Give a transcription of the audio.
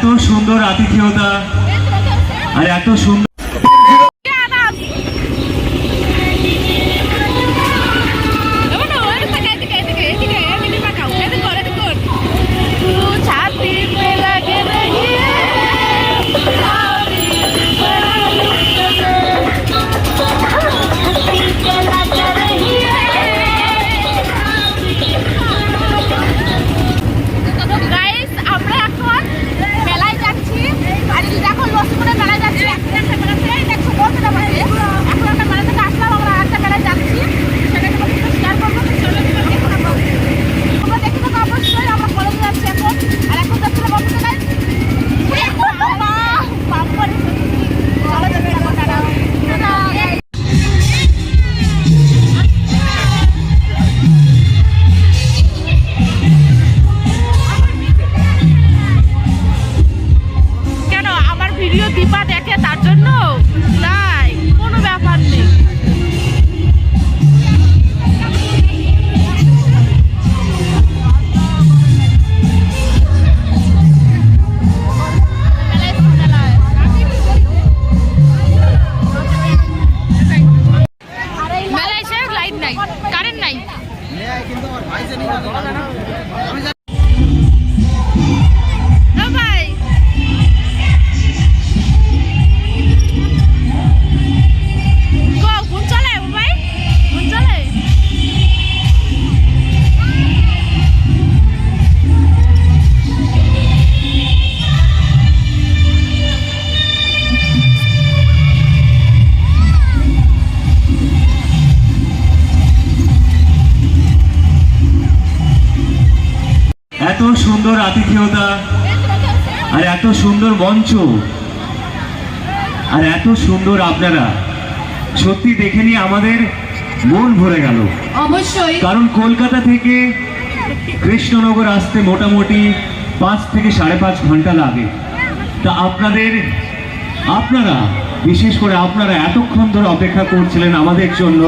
এত সুন্দর আতিথেয়তা আর এত সুন্দর ও এত সুন্দর আতিথেয়তা আর এত সুন্দর মঞ্চ আর এত সুন্দর আপনারা সত্যি দেখে নিয়ে আমাদের মন ভরে গেল। অবশ্যই। কারণ কলকাতা থেকে কৃষ্ণনগর আসতে মোটামুটি পাঁচ থেকে সাড়ে পাঁচ ঘণ্টা লাগে। তা আপনাদের আপনারা বিশেষ করে আপনারা এতক্ষণ ধরে অপেক্ষা করছিলেন আমাদের জন্য